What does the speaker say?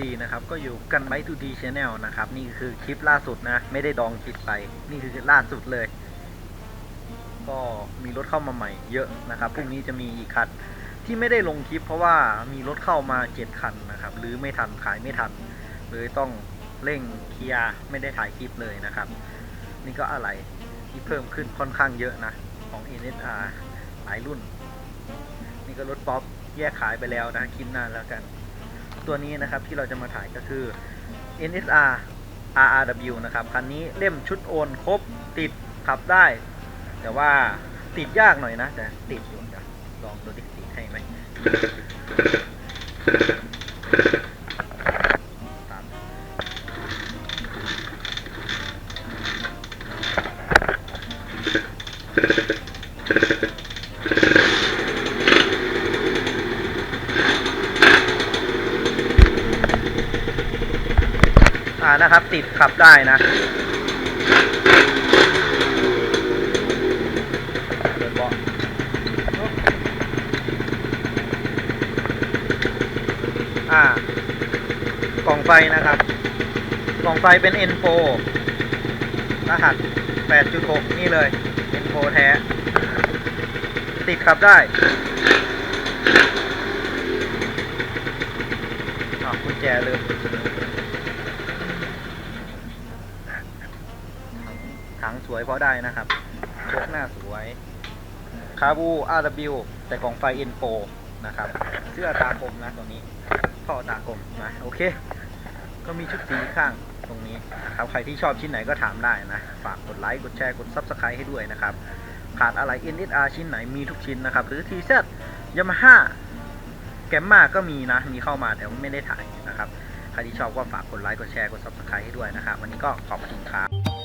ดีนะครับก็อยู่กันไ 2D Channel นะครับ นี่คือคลิปล่าสุดนะ ไม่ได้ดองคลิปไป นี่คือล่าสุดเลย ก็มีรถเข้ามาใหม่เยอะนะครับพรุ่งนี้จะมีอีกคันที่ไม่ได้ลงคลิปเพราะว่ามีรถเข้ามาเจ็ดคันนะครับหรือไม่ทันขายไม่ทันเลยต้องเร่งเคลียร์ไม่ได้ถ่ายคลิปเลยนะครับ นี่ก็อะไรที่เพิ่มขึ้นค่อนข้างเยอะนะของ NSR หลายรุ่น นี่ก็รถป๊อปแยกขายไปแล้วนะคลิปหน้าแล้วกัน ตัวนี้นะครับที่เราจะมาถ่ายก็คือ NSR RRW นะครับคันนี้เล่มชุดโอนครบติดขับได้ แต่ว่าติดยากหน่อยนะ แต่ติดอยู่เดี๋ยวลองดูดิติดให้ไหม อ่านะครับ ติดขับได้นะเดินบอ่ากล่องไฟนะครับ กล่องไฟเป็น N4 รหัส 8.6 นี่เลย N4 แท้ ติดขับได้อ่ากุญแจลืม สวยเพราะได้นะครับโชคหน้าสวยคาบู RW แต่ของไฟ N4 นโฟนะครับ เสื้อตาคมนะตัวนี้ท่อตาคมนะโอเค ก็มีชุดสีข้างตรงนี้นะครับใครที่ชอบชิ้นไหนก็ถามได้นะ ฝากกดไลค์ กดแชร์ กด Subscribe ให้ด้วยนะครับ ขาดอะไร NSR ชิ้นไหนมีทุกชิ้นนะครับ หรือ TZ Yamaha แกมมาก็มีนะ มีเข้ามาแต่ไม่ได้ถ่ายนะครับ ใครที่ชอบก็ฝากกดไลค์ กดแชร์ กด Subscribe ให้ด้วยนะครับ วันนี้ก็ขอบคุณครับ